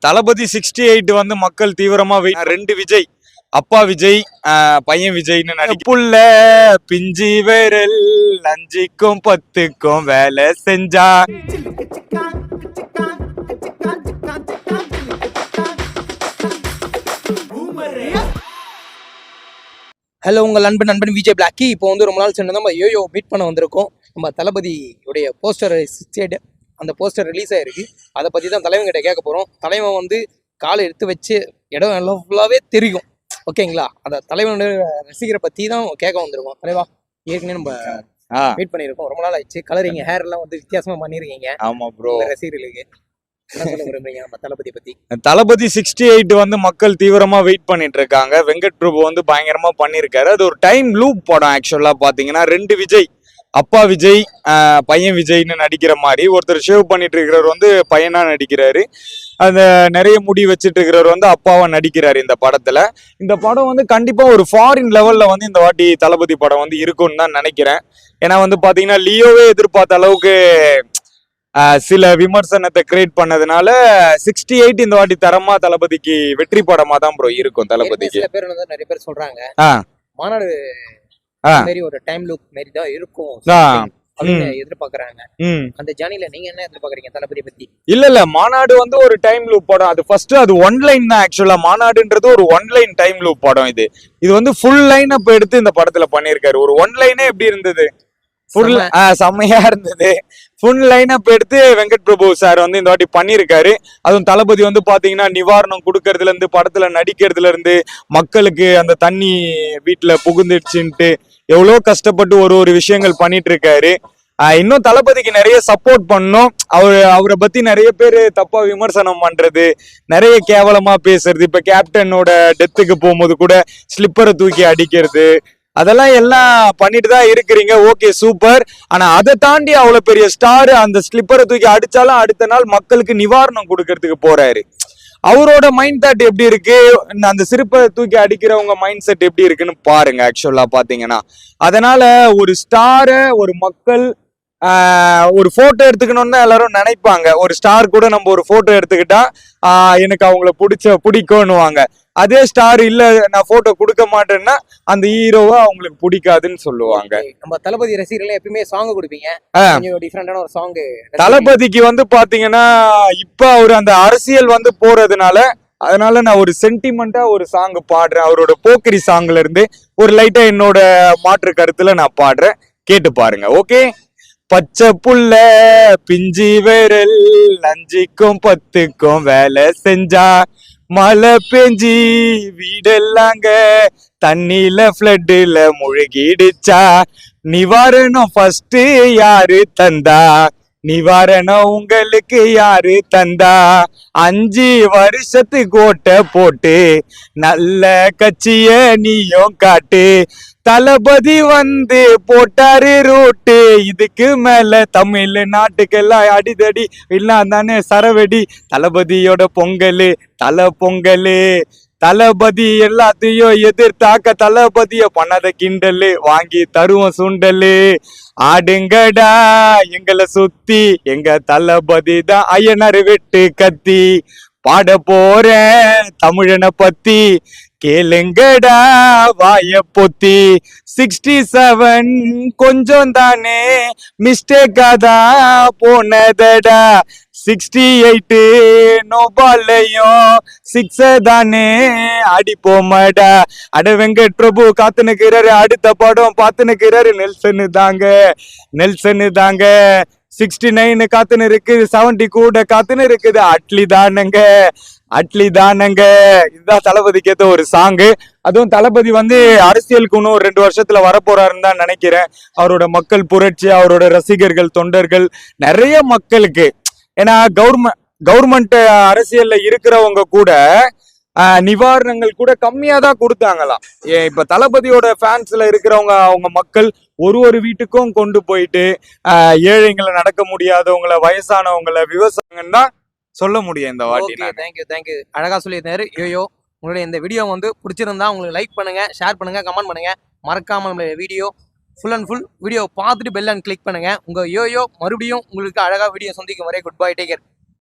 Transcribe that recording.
தளபதி sixty eight வந்து மக்கள் தீவிரமா வெயிட் ரெண்டு விஜய். அப்பா விஜய் ஆஹ் பையன் விஜய்னு நடிப்புள்ள பிஞ்சி விரல் அஞ்சுக்கும் பத்துக்கும் வேலை செஞ்சா. ஹலோ உங்கள் நண்பன் நண்பன் விஜய் பிளாக்கி இப்போ வந்து ரொம்ப நாள் சொன்னது நம்ம யோயோ மீட் பண்ண வந்திருக்கோம். நம்ம தளபதியுடைய போஸ்டர் சிக்ஸ்டேட் அந்த போஸ்டர் ரிலீஸ் ஆயிருக்கு. அதை பற்றி தான் தலைவன் கிட்ட கேட்க போகிறோம் தலைவன் வந்து காலை எடுத்து வச்சு இடம் எல்லாம் ஃபுல்லாகவே தெரியும். ஓகேங்களா? அந்த தலைவனுடைய ரசிகரை பற்றி தான் கேட்க வந்திருக்கோம். தலைவா ஏற்கனவே நம்ம மீட் பண்ணியிருக்கோம். ரொம்ப நாள் ஆயிடுச்சு. கலரிங்க ஹேர் எல்லாம் வந்து வித்தியாசமா பண்ணியிருக்கீங்க. ஆமா ப்ரோ ரசிகர்களுக்கு தளபதி சிக்ஸ்டி எயிட் வந்து மக்கள் தீவிரமா வெயிட் பண்ணிட்டு இருக்காங்க. வெங்கட் பிரபு வந்து பயங்கரமா பண்ணியிருக்காரு. அது ஒரு டைம் லூப் படம் ஆக்சுவலா பாத்தீங்கன்னா ரெண்டு விஜய் அப்பா விஜய் பையன் விஜய்னு நடிக்கிற மாதிரி ஒருத்தர் ஷேவ் பண்ணிட்டு இருக்கிறவர் வந்து பையனா நடிக்கிறாரு அந்த நிறைய முடி வச்சிட்டு இருக்கிறவர் வந்து அப்பாவா நடிக்கிறாரு இந்த படத்துல இந்த படம் வந்து கண்டிப்பா ஒரு ஃபாரின் லெவல்ல வந்து இந்த வாட்டி தளபதி படம் வந்து இருக்கும்னு தான் நினைக்கிறேன் ஏன்னா வந்து பாத்தீங்கன்னா லியோவே எதிர்பார்த்த அளவுக்கு சில விமர்சனத்தை கிரியேட் பண்ணதுனால சிக்ஸ்டி எயிட் இந்த வாட்டி தரமா தளபதிக்கு வெற்றி படமா தான் ப்ரோ இருக்கும் தளபதிக்கு நிறைய பேர் சொல்றாங்க. மாநாடு. மாதிரி ஒரு டைம் லுக் மாதிரி தான் இருக்கும் எதிர்பார்க்கறாங்க? அந்த ஜானில நீங்க என்ன எதிர்பார்க்கறீங்க? தளபதி பத்தி. இல்ல இல்ல. மாநாடு வந்து ஒரு டைம் லூப் படம். அது ஃபர்ஸ்ட் அது ஒன் லைன் தான் ஆக்சுவலா மாநாடுன்றது ஒரு ஒன் லைன் டைம் லூப் படம் இது. இது வந்து ஃபுல் லைன் அப் எடுத்து இந்த படத்துல பண்ணியிருக்காரு. ஒரு ஒன் லைனே எப்படி இருந்தது? ஃபுல் செம்ம. செம்மையா இருந்தது. ஃபுல் லைன் அப் எடுத்து வெங்கட் பிரபு சார் வந்து இந்த வாட்டி பண்ணியிருக்காரு. அதுவும் தளபதி வந்து பாத்தீங்கன்னா நிவாரணம் கொடுக்கறதுல இருந்து படத்துல நடிக்கிறதுல இருந்து மக்களுக்கு அந்த தண்ணி வீட்டுல புகுந்துடுச்சுன்ட்டு எவ்வளோ கஷ்டப்பட்டு ஒரு ஒரு விஷயங்கள் பண்ணிட்டு இருக்காரு இன்னும் தளபதிக்கு நிறைய சப்போர்ட் பண்ணும் அவர் அவரை பத்தி நிறைய பேர் தப்பா விமர்சனம் பண்றது நிறைய கேவலமா பேசுறது. இப்ப கேப்டனோட டெத்துக்கு போகும்போது கூட ஸ்லிப்பரை தூக்கி அடிக்கிறது. அதெல்லாம் எல்லாம் பண்ணிட்டு தான் இருக்கிறீங்க. ஓகே சூப்பர் ஆனா அதை தாண்டி அவ்வளவு பெரிய ஸ்டார் அந்த ஸ்லிப்பரை தூக்கி அடிச்சாலும் அடுத்த நாள் மக்களுக்கு நிவாரணம் கொடுக்கறதுக்கு போறாரு. அவரோட மைண்ட் தாட் எப்படி இருக்கு? அந்த சிரிப்பை தூக்கி அடிக்கிறவங்க மைண்ட் செட் எப்படி இருக்குன்னு பாருங்க ஆக்சுவலா பாத்தீங்கன்னா அதனால ஒரு ஸ்டாரை ஒரு மக்கள் ஒரு போட்டோ எடுத்துக்கணும்னு தான் எல்லாரும் நினைப்பாங்க. ஒரு ஸ்டார் கூட நம்ம ஒரு போட்டோ எடுத்துக்கிட்டா எனக்கு அவங்கள பிடிச்ச பிடிக்கும்னுவாங்க. அதே ஸ்டார் இல்ல நான் போட்டோ கொடுக்க மாட்டேன்னா அந்த ஹீரோவை அவங்களுக்கு பிடிக்காதுன்னு சொல்லுவாங்க. நம்ம தளபதி ரசிகர்கள் எப்பயுமே சாங் கொடுப்பீங்க. டிஃப்ரெண்டான ஒரு சாங் தளபதிக்கு வந்து பாத்தீங்கன்னா இப்ப அவர் அந்த அரசியல் வந்து போறதுனால அதனால நான் ஒரு சென்டிமெண்டா ஒரு சாங் பாடுறேன். அவரோட போக்கிரி சாங்ல இருந்து ஒரு லைட்டா என்னோட மாற்று கருத்துல நான் பாடுறேன். கேட்டு பாருங்க ஓகே? பச்சை புள்ள பிஞ்சி விரல் அஞ்சுக்கும் பத்துக்கும் வேலை செஞ்சா. மழை பெஞ்சி வீடெல்லாங்க தண்ணியில ஃப்ளட்டுல முழுகிடுச்சா. நிவாரணம் ஃபர்ஸ்ட் யாரு தந்தா? நிவாரணம் உங்களுக்கு யாரு தந்தா? அஞ்சு வருஷத்து கோட்டை போட்டு நல்ல கட்சிய நீயும் காட்டு. தளபதி வந்து போட்டாரு ரூட்டு. இதுக்கு மேல தமிழ் நாட்டுக்கெல்லாம் அடிதடி. இல்ல தானே சரவெடி. தளபதியோட பொங்கல் தலை பொங்கலு. தளபதி எல்லாத்தையும் எதிர்த்தாக்க தளபதிய பண்ணத கிண்டலு வாங்கி தருவோம் சுண்டலு. ஆடுங்கடா எங்களை சுத்தி. எங்க தளபதி தான் ஐயனார் வெட்டு கத்தி. பாட போற தமிழனை பத்தி. கேளுங்கடா வாய பொத்தி. சிக்ஸ்டி செவன் கொஞ்சம் தானே மிஸ்டேக்காதான் போனதடா. சிக்ஸ்டி எயிட்டு நோபாலையும் சிக்ஸ தானே அடிப்போமடா. அட வெங்கட் பிரபு காத்து நிற்கிறாரு அடுத்த படம் பார்த்து நிற்கிறாரு நெல்சனு தாங்க நெல்சனு தாங்க. சிக்ஸ்டி நைன் காத்துன்னு இருக்குது செவன்டி கூட காத்துன்னு இருக்குது அட்லி தானங்க அட்லி தானங்க. இதுதான் தளபதிக்கு ஏற்ற ஒரு சாங்கு அதுவும் தளபதி வந்து அரசியலுக்கு இன்னும் ஒரு ரெண்டு வருஷத்துல வரப்போறாருன்னு தான் நினைக்கிறேன். அவரோட மக்கள் புரட்சி அவரோட ரசிகர்கள் தொண்டர்கள் நிறைய மக்களுக்கு ஏன்னா கவர்மெண்ட் கவர்மெண்ட் அரசியல்ல இருக்கிறவங்க கூட நிவாரணங்கள் கூட கம்மியா தான் கொடுத்தாங்களாம். இப்ப தளபதியோட ஃபேன்ஸ்ல இருக்கிறவங்க அவங்க மக்கள் ஒரு ஒரு வீட்டுக்கும் கொண்டு போயிட்டு ஏழைங்களை நடக்க முடியாதவங்கள வயசானவங்கள விவசாயங்கன்னு தான் சொல்ல முடியும் இந்த வாட்டி தேங்க்யூ தேங்க்யூ அழகா சொல்லியிருந்தாரு. யோயோ உங்களுடைய இந்த வீடியோ வந்து பிடிச்சிருந்தா உங்களுக்கு லைக் பண்ணுங்க ஷேர் பண்ணுங்க கமெண்ட் பண்ணுங்க. மறக்காம நம்மளுடைய video full and full video பார்த்துட்டு பெல் அண்ட் கிளிக் பண்ணுங்க. உங்க யோயோ மறுபடியும் உங்களுக்கு அழகா வீடியோ சந்திக்கும் வரை குட் பை டேக்கர்